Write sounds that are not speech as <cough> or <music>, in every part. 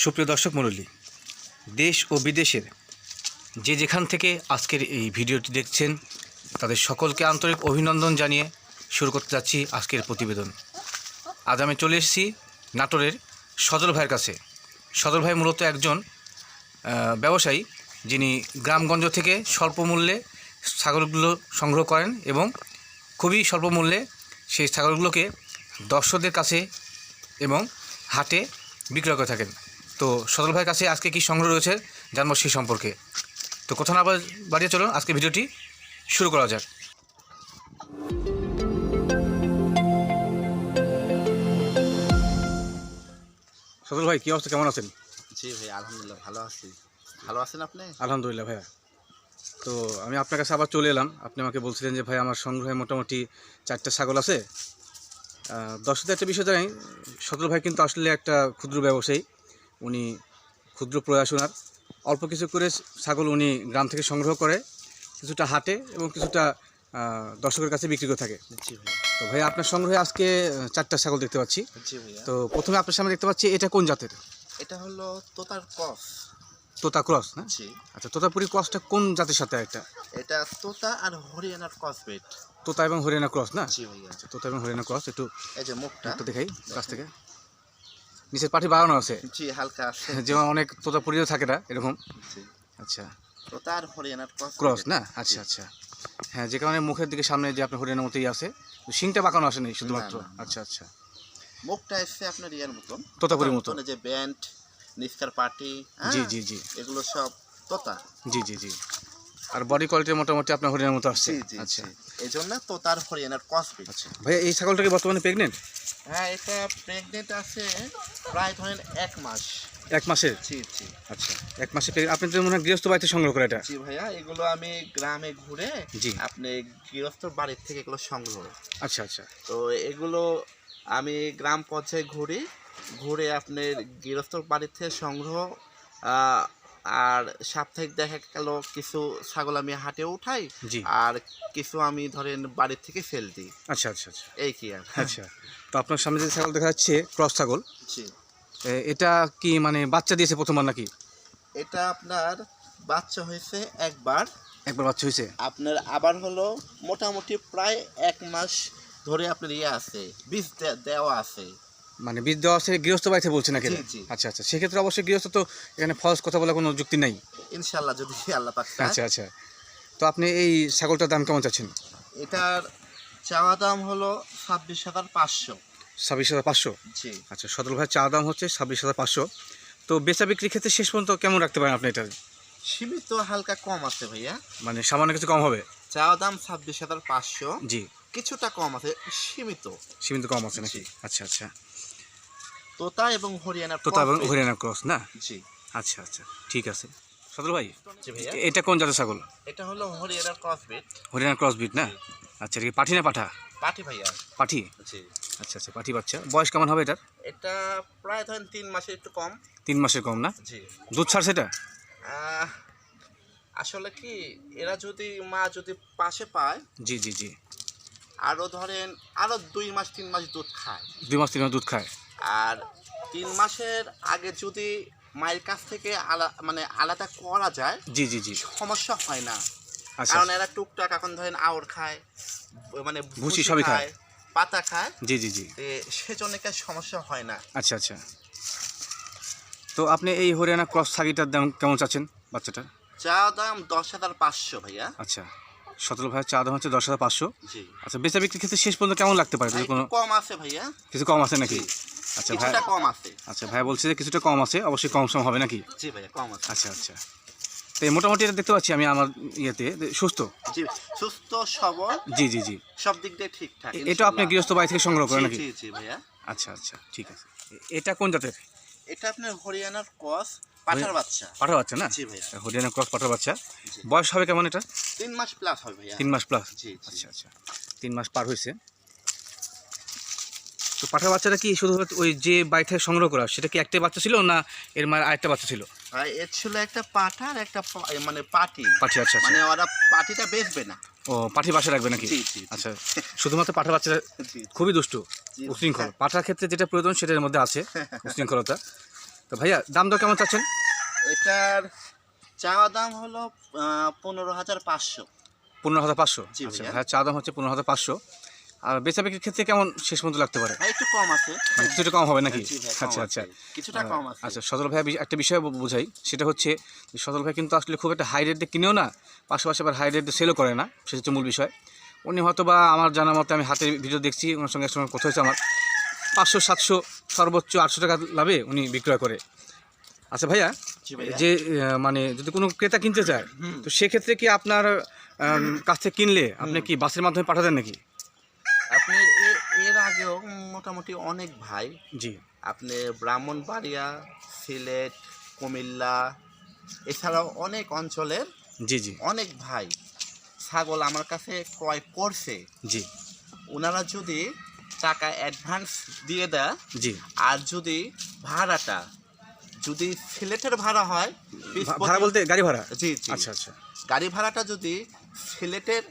সুপ্রিয় দর্শক মণ্ডলী, দেশ ও বিদেশের যে যেখান থেকে আজকের এই ভিডিওটি দেখছেন, তাদের সকলকে আন্তরিক অভিনন্দন জানিয়ে শুরু করতে যাচ্ছি আজকের প্রতিবেদন। আজ আমি চলে এসেছি নাটোরের সদর ভাইয়ের কাছে। সদর ভাই মূলত একজন ব্যবসায়ী যিনি গ্রামগঞ্জ থেকে স্বল্প মূল্যে ছাগলগুলো সংগ্রহ করেন এবং খুবই স্বল্প মূল্যে সেই ছাগলগুলোকে দর্শকদের কাছে এবং হাটে বিক্রয় করে থাকেন। তো সদর ভাইয়ের কাছে আজকে কি সংগ্রহ রয়েছে জানব সেই সম্পর্কে। তো কোথাও না বাড়িয়ে চলুন আজকে ভিডিওটি শুরু করা যাক। সদর ভাই কী অবস্থা? কেমন আছেন? জি ভাই আলহামদুলিল্লাহ ভালো আছি। ভালো আছেন আপনি? আলহামদুলিল্লাহ ভাইয়া। তো আমি আপনার কাছে আবার চলে এলাম। আপনি আমাকে বলছিলেন যে ভাই আমার সংগ্রহে মোটামুটি চারটা ছাগল আছে। দর্শকদের একটা বিষয় জানাই সদর ভাই কিন্তু আসলে একটা ক্ষুদ্র ব্যবসায়ী। উনি ক্ষুদ্র প্রয়াসনার অল্প কিছু করে ছাগল উনি গ্রাম থেকে সংগ্রহ করে কিছুটা হাটে এবং কিছুটা দর্শকের কাছে বিক্রি করে থাকে। তো ভাই আপনার সংগ্রহে আজকে চারটা ছাগল দেখতে পাচ্ছি। তো প্রথমে আপনার সামনে দেখতে পাচ্ছি এটা কোন জাতের? এটা হলো তোতার কস তোতা ক্রস না? আচ্ছা তোতাপুরি ক্রসটা কোন জাতের সাথে একটা? এটা তোতা আর হরিয়ানার কস বেট তোতা এবং হরিয়ানা ক্রস না? আচ্ছা তোতা এবং হরিয়ানা ক্রস একটু এই যে মুখটা। একটু দেখাই কাছ থেকে। নিচের পাটি বাগানো আছে। জি হালকা আছে। <laughs> যেমন অনেক তোতা পুরিও থাকে না এরকম। আচ্ছা। তোতা আর হরিয়ানার ক্রস না? আচ্ছা আচ্ছা। হ্যাঁ যে কারণে মুখের দিকে সামনে যে আপনার হরিয়ানার মতোই আছে শিংটা বাঁকানো আসেনি শুধুমাত্র। আচ্ছা আচ্ছা। মুখটা এসছে আপনার ইয়ার মতন। তোতাপুরির মতো। এই যে ব্যান্ড নিস্কার পার্টি জি জি জি। এগুলো সব তোতা। জি জি জি। আর বডি কোয়ালিটি মোটামুটি আপনার হরিয়ানার মতো আসছে। আচ্ছা। এই জন্য তোতার হরিয়ানার কস আচ্ছা। ভাইয়া এই ছাগলটা কি বর্তমানে প্রেগনেন্ট হ্যাঁ এটা প্রেগনেন্ট আছে প্রায় ধরেন এক মাস। এক মাসের? জি জি। আচ্ছা এক মাসে। আপনি তো মনে হয় গৃহস্থ বাড়িতে সংগ্রহ করে এটা? জি ভাইয়া এগুলো আমি গ্রামে ঘুরে জি। আপনি গৃহস্থর বাড়ির থেকে এগুলো সংগ্রহ। আচ্ছা আচ্ছা। তো এগুলো আমি গ্রাম পর্যায়ে ঘুরি ঘুরে আপনার গৃহস্থর বাড়ির থেকে সংগ্রহ আর সাপ্তাহিক দেখা গেল কিছু ছাগল আমি হাটে উঠাই জি। আর কিছু আমি ধরেন বাড়ির থেকে ফেল দিই। আচ্ছা আচ্ছা আচ্ছা। এই কি আর? আচ্ছা। তো আপনার সামনে যে ছাগল দেখা যাচ্ছে ক্রস ছাগল। জি। এটা কি মানে বাচ্চা দিয়েছে প্রথমবার নাকি? এটা আপনার বাচ্চা হয়েছে একবার। একবার বাচ্চা হয়েছে? আপনার আবার হলো মোটামুটি প্রায় এক মাস ধরে আপনার ইয়ে আছে বীজ দেওয়া আছে। মানে বীজ দেওয়া আছে গৃহস্থ বাড়িতে বলছে নাকি জি, জি। আচ্ছা আচ্ছা। সেক্ষেত্রে অবশ্যই গৃহস্থ তো এখানে ফলস কথা বলার কোনো যুক্তি নেই। ইনশাল্লাহ যদি আল্লাহ পাক চায়। আচ্ছা আচ্ছা। তো আপনি এই ছাগলটার দাম কেমন চাচ্ছেন? এটার চাওয়া দাম হলো ছাব্বিশ হাজার পাঁচশো। ছাব্বিশ হাজার পাঁচশো? জি। আচ্ছা সদর ভাই চা দাম হচ্ছে ছাব্বিশ হাজার পাঁচশো। তো বেচা বিক্রির ক্ষেত্রে শেষ পর্যন্ত কেমন রাখতে পারেন আপনি এটা? সীমিত হালকা কম আছে ভাইয়া। মানে সামান্য কিছু কম হবে? চাওয়া দাম ছাব্বিশ হাজার পাঁচশো। জি। কিছুটা কম আছে সীমিত। সীমিত কম আছে নাকি? জি। আচ্ছা আচ্ছা। তোতা এবং হরিয়ানার তো তারপর crossbreed। হরিয়ানা ক্রস না? জি। আচ্ছা আচ্ছা ঠিক আছে। সদর ভাই এটা কোন জাতের ছাগল? এটা হলো হরিয়ানার ক্রসবিট হরিয়ানা ক্রস বিট না আচ্ছা এটা কি পাঠি না পাঠা? পাটি ভাইয়া। পাঠি? জি। আচ্ছা আচ্ছা পাঠি বাচ্চা। বয়স কেমন হবে এটার? এটা প্রায় ধরেন তিন মাসের একটু কম। তিন মাসের কম না? জি। দুধ ছাড়ছে এটা? আসলে কি এরা যদি মা যদি পাশে পায় জি জি জি। আরও ধরেন আরও দুই মাস তিন মাস দুধ খায়। দুই মাস তিন মাস দুধ খায়। আর তিন মাসের আগে যদি মায়ের কাছ থেকে আলা মানে আলাদা করা যায় জি জি জি। সমস্যা হয় না। আচ্ছা। কারণ এরা টুকটাক এখন ধরেন আওর খায় মানে ভুসি সবই খায়। পাতা খায়। জি জি জি। সেজন্য কি সমস্যা হয় না। আচ্ছা আচ্ছা। তো আপনি এই হরিয়ানা ক্রস ছাগিটার দাম কেমন চাচ্ছেন বাচ্চাটা চা দাম দশ হাজার পাঁচশো ভাইয়া। আচ্ছা। সতেরো ভাই চা দাম হচ্ছে দশ হাজার পাঁচশো। জি। আচ্ছা বেচা বিক্রির ক্ষেত্রে শেষ পর্যন্ত কেমন লাগতে পারে? কোনো কম আছে ভাইয়া। কিছু কম আছে নাকি। আচ্ছা ভাই কম আছে। আচ্ছা ভাই বলছে যে কিছুটা কম আছে অবশ্যই কম সম হবে নাকি? জি ভাইয়া কম আছে। আচ্ছা আচ্ছা। তো এই মোটামুটি এটা দেখতে পাচ্ছি আমি আমার ইয়েতে। সুস্থ? জি সুস্থ সবল জি জি জি। সব দিক দিয়ে ঠিকঠাক এটা আপনি গৃহস্থ বাড়ি থেকে সংগ্রহ করেন নাকি? জি জি ভাইয়া। আচ্ছা আচ্ছা ঠিক আছে। এটা কোন জাতের? এটা আপনার হরিয়ানার কস পাঠার বাচ্চা। পাঠার বাচ্চা না? জি ভাইয়া। হরিয়ানা ক্রস পাঠার বাচ্চা। বয়স হবে কেমন এটা? তিন মাস প্লাস হবে ভাইয়া। তিন মাস প্লাস জি। আচ্ছা আচ্ছা। তিন মাস পার হয়েছে। তো পাঠার বাচ্চাটা কি শুধু ওই যে বাড়ি থেকে সংগ্রহ করা সেটা কি একটাই বাচ্চা ছিল না এর মায়ের আরেকটা বাচ্চা ছিল? এর ছিল একটা পাঠা আর একটা মানে পাটি। আচ্ছা আচ্ছা। মানে ওরা পাটিটা বেচবে না। ও পাঠি বাসা রাখবে নাকি। আচ্ছা শুধুমাত্র পাঠা খুবই দুষ্টু উশৃঙ্খল। পাঠার ক্ষেত্রে যেটা প্রয়োজন সেটার মধ্যে আছে <laughs> উশৃঙ্খলতা। তো ভাইয়া দাম দর কেমন চাচ্ছেন? এটার চাওয়া দাম হলো পনেরো হাজার পাঁচশো। পনেরো হাজার পাঁচশো? আচ্ছা ভাইয়া। দাম হচ্ছে পনেরো হাজার পাঁচশো। আর বেচা বিক্রির ক্ষেত্রে কেমন শেষ পর্যন্ত লাগতে পারে? একটু কম আছে। মানে কিছুটা কম হবে নাকি? কম আচ্ছা। আচ্ছা কিছুটা কম আছে। আচ্ছা সজল ভাই একটা বিষয় বোঝাই। সেটা হচ্ছে সজল ভাই কিন্তু আসলে খুব একটা হাই রেট দিয়ে কিনেও না পাশাপাশি আবার হাই রেট সেলও করে না। সেটা হচ্ছে মূল বিষয়। উনি হয়তো বা আমার জানা মতে আমি হাতের ভিডিও দেখছি ওনার সঙ্গে একসঙ্গে কথা হয়েছে আমার। পাঁচশো সাতশো সর্বোচ্চ আটশো টাকা লাভে উনি বিক্রয় করে। আচ্ছা ভাইয়া যে মানে যদি কোনো ক্রেতা কিনতে চায় তো সেক্ষেত্রে কি আপনার কাছ থেকে কিনলে আপনি কি বাসের মাধ্যমে পাঠাতেন নাকি? আপনি এ- এর আগেও মোটামুটি অনেক ভাই। জি। আপনি ব্রাহ্মণবাড়িয়া সিলেট কুমিল্লা এছাড়াও অনেক অঞ্চলের জি জি। অনেক ভাই ছাগল আমার কাছে ক্রয় করছে। জি। ওনারা যদি টাকা অ্যাডভান্স দিয়ে দেয় জি। আর যদি ভাড়াটা যদি সিলেটের ভাড়া হয় ভাড়া বলতে গাড়ি ভাড়া? জি জি। আচ্ছা আচ্ছা। গাড়ি ভাড়াটা যদি সিলেটের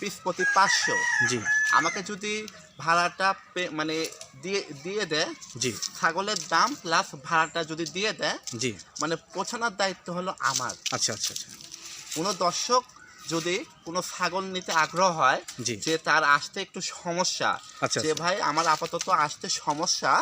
পিস প্রতি পাঁচশো। জি। আমাকে যদি ভাড়াটা মানে দিয়ে দিয়ে দেয় জি। ছাগলের দাম প্লাস ভাড়াটা যদি দিয়ে দেয় জি। মানে পৌঁছানোর দায়িত্ব হলো আমার। আচ্ছা আচ্ছা আচ্ছা। কোনো দর্শক যদি কোনো ছাগল নিতে আগ্রহ হয় জি। যে তার আসতে একটু সমস্যা আচ্ছা যে ভাই আমার আপাতত আসতে সমস্যা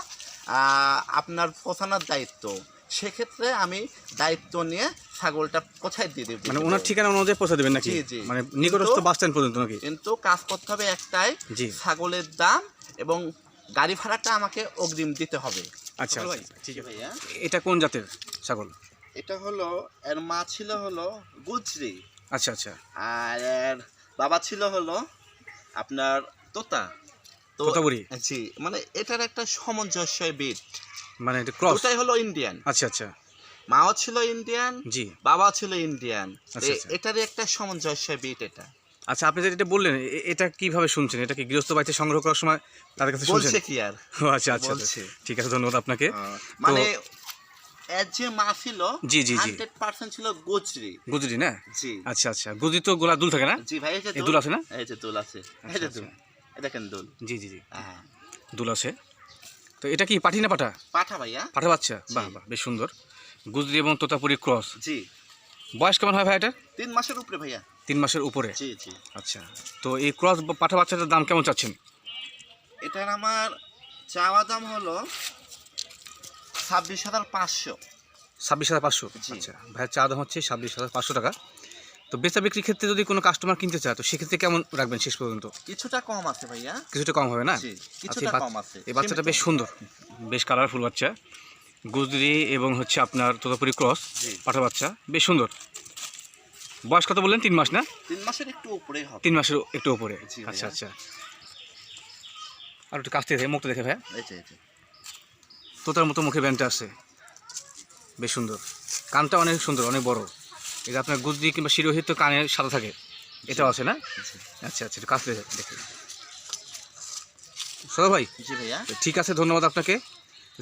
আপনার পৌঁছানোর দায়িত্ব। সেক্ষেত্রে আমি দায়িত্ব নিয়ে ছাগলটা কোথায় দিয়ে দেবো? মানে ওনার ঠিকানা অনুযায়ী পৌঁছে দেবেন নাকি? জি। মানে নিকটস্থ বাস স্ট্যান্ড পর্যন্ত নাকি? কিন্তু কাজ করতে হবে একটাই জি। ছাগলের দাম এবং গাড়ি ভাড়াটা আমাকে অগ্রিম দিতে হবে। আচ্ছা ভাই, আচ্ছা, ঠিক আছে। ভাইয়া। এটা কোন জাতের ছাগল? এটা হলো এর মা ছিল হলো গুজরি। আচ্ছা আচ্ছা। আর এর বাবা ছিল হলো আপনার তোতা। তো তোতাপুরি জি মানে এটার একটা সামঞ্জস্য বিট। মানে এটা ক্রস হলো ইন্ডিয়ান আচ্ছা আচ্ছা। মাও ছিল ইন্ডিয়ান জি। বাবা ছিল ইন্ডিয়ান আচ্ছা, আচ্ছা। এটারই একটা সামঞ্জস্য বিট এটা। আচ্ছা আপনি যেটা বললেন এটা কীভাবে শুনছেন? এটা কি গৃহস্থ বাড়িতে সংগ্রহ করার সময় তাদের কাছে শুনছেন? বলছে কি আর? আচ্ছা আচ্ছা আচ্ছা। ঠিক আছে ধন্যবাদ আপনাকে। মানে যে মা ছিল জি, জি, জি। হান্ড্রেড পার্সেন্ট ছিল গুজরি। গুজরি না? জি। আচ্ছা আচ্ছা। গুজরি তো গোলা দুল থাকে না? জি ভাই এই যে দুল। আছে না? এই যে দুল আছে। এই যে। দুল। দেখেন দুল। জি জি জি। হ্যাঁ। দুল আছে। তো এটা কি পাঠি না পাঠা? পাঠা ভাইয়া। পাঠা বাচ্চা? বাহ বাহ বেশ সুন্দর। গুজরি এবং তোতাপুরি ক্রস জি। বয়স কেমন হয় ভাই এটা তিন মাসের উপরে ভাইয়া। তিন মাসের উপরে? জি জি। আচ্ছা তো এই ক্রস পাঠা বাচ্চাটার দাম কেমন চাচ্ছেন? এটার আমার চাওয়া দাম হলো ছাব্বিশ হাজার পাঁচশো। ছাব্বিশ হাজার পাঁচশো? আচ্ছা ভাইয়ের চা দাম হচ্ছে ছাব্বিশ হাজার পাঁচশো টাকা। তো বেচা বিক্রির ক্ষেত্রে যদি কোনো কাস্টমার কিনতে চায় তো সেক্ষেত্রে কেমন রাখবেন শেষ পর্যন্ত? কিছুটা কম আছে ভাইয়া। কিছুটা কম হবে না? আচ্ছা কিছুটা এই কম আছে। এই বাচ্চাটা বেশ সুন্দর বেশ কালারফুল বাচ্চা। গুজরি এবং হচ্ছে আপনার তোতাপুরি ক্রস পাঠা বাচ্চা বেশ সুন্দর। বয়স কত বললেন? তিন মাস না? তিন মাসের একটু উপরেই হবে। তিন মাসের একটু উপরে। আচ্ছা আচ্ছা। আর একটু কাছ থেকে দেখে মুখটা দেখে ভাইয়া। তোতার মতো মুখে ব্যান্ডটা আছে। বেশ সুন্দর। কানটা অনেক সুন্দর অনেক বড়। এটা আপনার গুজরি কিংবা শিরোহিত তো কানের সাদা থাকে। এটাও আছে না? আচ্ছা আচ্ছা একটু কাছ থেকে দেখে। সদা ভাই? জি ভাইয়া। ঠিক আছে ধন্যবাদ আপনাকে।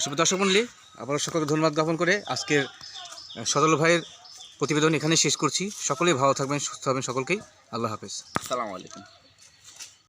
শুভ দর্শক মন্ডলী আবারও সকলকে ধন্যবাদ জ্ঞাপন করে আজকের সদল ভাইয়ের প্রতিবেদন এখানে শেষ করছি। সকলেই ভালো থাকবেন সুস্থ হবেন সকলকেই। আল্লাহ হাফেজ। আসসালামু আলাইকুম।